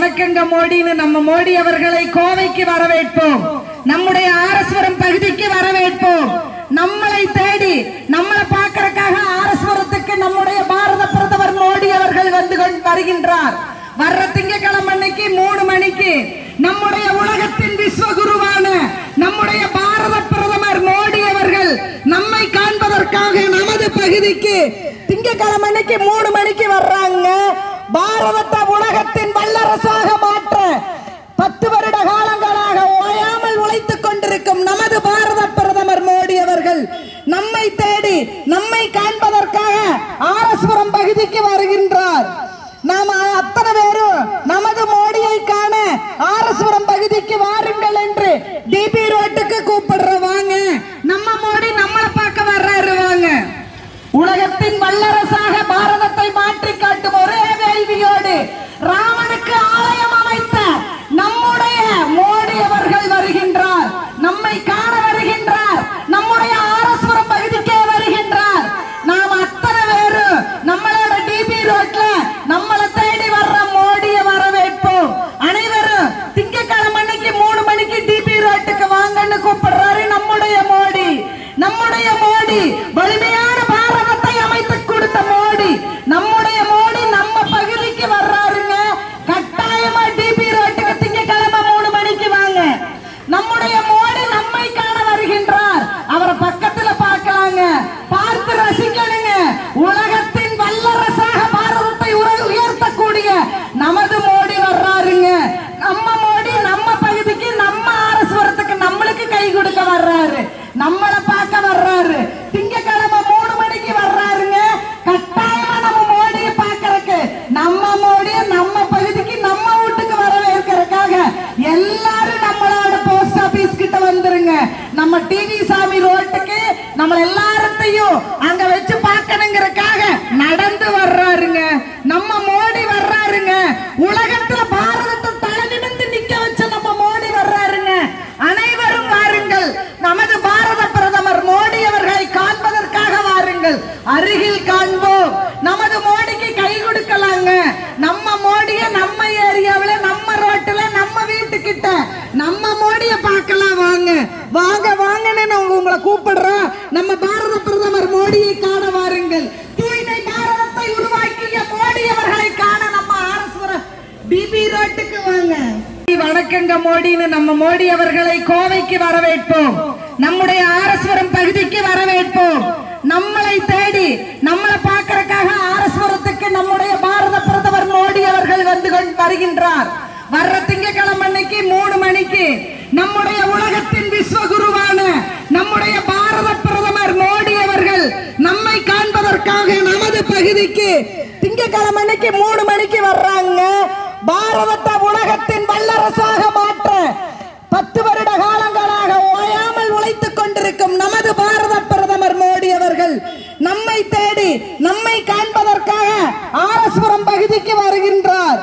வணக்கங்க மோடின்னு நம்ம மோடி அவர்களை கோவைக்கு வரவேற்போம். நம்முடைய ஆரஸ்வரம் பகுதிக்கு வரவேற்போம். நம்மளை தேடி நம்மளை பார்க்கறதுக்காக ஆரஸ்வரத்துக்கு நம்முடைய பாரத பிரதமர் மோடி அவர்கள் வந்து வருகின்றார். வர்ற திங்கட்கிழமை அன்னைக்கு மூணு மணிக்கு நம்முடைய உலகத்தின் விஸ்வகுருவான நம்முடைய பாரத பிரதமர் மோடி அவர்கள் நம்மை காண்பதற்காக நமது பகுதிக்கு திங்கட்கிழமை அன்னைக்கு மூணு மணிக்கு வர்றாங்க. பாரதத்தை உலகத்தை அரசாக மாற்ற பத்து வருட காலங்களாக ஓயாமல் உழைத்துக் கொண்டிருக்கும் நமது பாரத பிரதமர் மோடி அவர்கள் நம்மை தேடி நம்மை காண்பதற்காக ஆரஸ்புரம் பகுதிக்கு வருகின்றார். நாம் அத்தனை பேரும் நமது மோடியை காண ஆரஸ்புரம் பகுதிக்கு வாருங்கள் என்று டிபி ரோட்டுக்கு கூப்பிடுற வாங்க. நம்ம மோடி நம்மளை பார்க்க வர்றாரு வாங்க. உலகத்தின் வல்லரசாக பாரத மாற்றி காட்டும் ஒரே வேள்வியோடு ராமனுக்கு ஆலயம் அமைத்த நம்முடைய மோடி அவர்கள் வருகின்றார் நம்மை காண வருகின்றார் நம்முடைய ஆரஸ்வரம் பகுதிக்கே வருகின்றார் நாம் அத்தனை பேரு நம்மளோட டிபி ரோட்ல நம்மளை தேடி வர்ற மோடிய வரவேற்போம் அனைவரும் திங்கட்கிழமை அன்னைக்கு மூணு மணிக்கு டிபி ரோட்டுக்கு வாங்கன்னு கூப்பிடுறாரு நம்முடைய மோடி நம்முடைய மோடி வலிமையான பாரதத்தை அமைத்து கொடுத்த மோடி நம்முடைய மோடி நம்ம பகுதிக்கு வர்றாருங்க கட்டாயமா டிபி ரோட்டுக்கு திங்கட்கிழமை மூணு மணிக்கு வாங்க நம்முடைய மோடி நம்மை காண வருகின்றார் அவரை பக்கத்துல பார்க்கலாங்க பார்த்து ரசிக்கணுங்க உலகத்தின் வல்லரசாக பாரதத்தை உர- உயர்த்தக்கூடிய நமது மோடி வர்றாருங்க நம்ம மோடி நம்ம பகுதிக்கு நம்ம அரசுவரத்துக்கு நம்மளுக்கு கை கொடுக்க வர்றாரு நம்மளை பார்க்க வர்றாரு திங்கக்கிழமை மூணு மணிக்கு வர்றாருங்க கட்டாயமா நம்ம மோடியை பார்க்கறதுக்கு நம்ம மோடிய நம்ம பகுதிக்கு நம்ம வீட்டுக்கு வரவேற்கிறதுக்காக எல்லாரும் நம்மளோட போஸ்ட் ஆபீஸ் கிட்ட வந்துருங்க. நம்ம டிவி சாமி ரோட்டுக்கு நம்ம எல்லாரத்தையும் அங்க வச்சு பார்க்கணுங்கிறதுக்காக நடந்து வர்றாருங்க. நம்ம மோடி வர்றாருங்க. உலகத்துல பாரதத்தை தலை நிமிந்து நிக்க வச்ச நம்ம மோடி வர்றாருங்க. அனைவரும் வாருங்கள். நமது பாரத பிரதமர் மோடி அவர்களை காண்பதற்காக வாருங்கள். அருகில் காண்போம் நமது மோடிக்கு கை கொடுக்கலாங்க நம்ம மோடிய நம்ம ஏரியாவுல நம்ம ரோட்டுல நம்ம வீட்டுக்கிட்ட நம்ம மோடிய பார்க்கலாம் வாங்க வாங்கன்னு நான் உங்களை கூப்பிடுறோம் நம்ம பாரத பிரதமர் மோடியை காண வாருங்கள். தூய்மை பாரதத்தை உருவாக்கிய மோடி அவர்களை காண நம்ம ஆரஸ்வரம் பிபி ரோட்டுக்கு வாங்க. வணக்கங்க மோடின்னு நம்ம மோடி அவர்களை கோவைக்கு வரவேற்போம். நம்முடைய ஆரஸ்வரம் பகுதிக்கு வரவேற்போம். நம்மளை தேடி நம்மளை பார்க்கறதுக்காக ஆரஸ்வரத்துக்கு நம்முடைய பாரத பிரதமர் மோடி அவர்கள் வந்து வருகின்றார். வர்ற திங்கட்கிழமை அன்னைக்கு மூணு மணிக்கு நம்முடைய விஸ்வகுருவான நம்முடைய பாரத பிரதமர் மோடி அவர்கள் நம்மை காண்பதற்காக நமது பகுதிக்கு திங்கக்கிழமை அன்னைக்கு மூணு மணிக்கு வர்றாங்க. பாரதத்தை உலகத்தின் வல்லரசாக மாற்ற பத்து வருட காலங்களாக ஓயாமல் உழைத்துக் கொண்டிருக்கும் நமது பாரத பிரதமர் மோடி அவர்கள் நம்மை தேடி நம்மை காண்பதற்காக ஆரஸ்புரம் பகுதிக்கு வருகின்றார்.